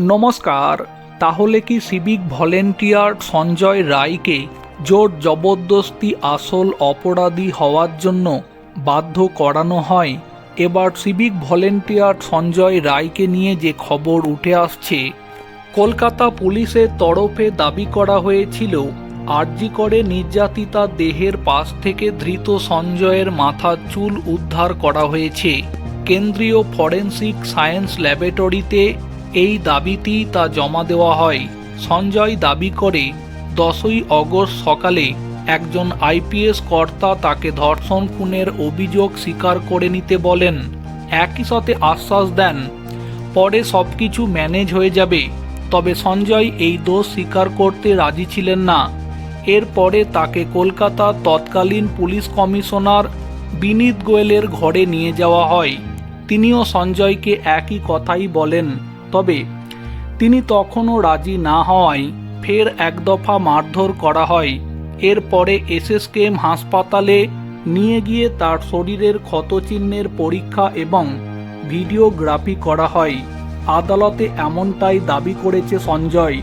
নমস্কার। তাহলে কি সিভিক ভলেন্টিয়ার সঞ্জয় রায়কে জোর জবরদস্তি আসল অপরাধী হওয়ার জন্য বাধ্য করানো হয়? এবার সিভিক ভলেন্টিয়ার সঞ্জয় রায়কে নিয়ে যে খবর উঠে আসছে, কলকাতা পুলিশের তরফে দাবি করা হয়েছিল আরজি করে নির্যাতিতা দেহের পাশ থেকে ধৃত সঞ্জয়ের মাথার চুল উদ্ধার করা হয়েছে। কেন্দ্রীয় ফরেন্সিক সায়েন্স ল্যাবরেটরিতে এই দাবিতেই তা জমা দেওয়া হয়। সঞ্জয় দাবি করে, দশই অগস্ট সকালে একজন আইপিএস কর্তা তাকে ধর্ষণ খুনের অভিযোগ স্বীকার করে নিতে বলেন। একই সাথে আশ্বাস দেন, পরে সব কিছু ম্যানেজ হয়ে যাবে। তবে সঞ্জয় এই দোষ স্বীকার করতে রাজি ছিলেন না। এরপরে তাকে কলকাতা তৎকালীন পুলিশ কমিশনার বিনীত গোয়েলের ঘরে নিয়ে যাওয়া হয়। তিনিও সঞ্জয়কে একই কথাই বলেন তবে তিনি তখনও রাজি না হওয়ায় ফের এক দফা মারধর করা হয়। এরপরে এসএসকেএম হাসপাতালে নিয়ে গিয়ে তার শরীরের ক্ষতচিহ্নের পরীক্ষা এবং ভিডিওগ্রাফি করা হয়। আদালতে এমনটাই দাবি করেছে সঞ্জয়।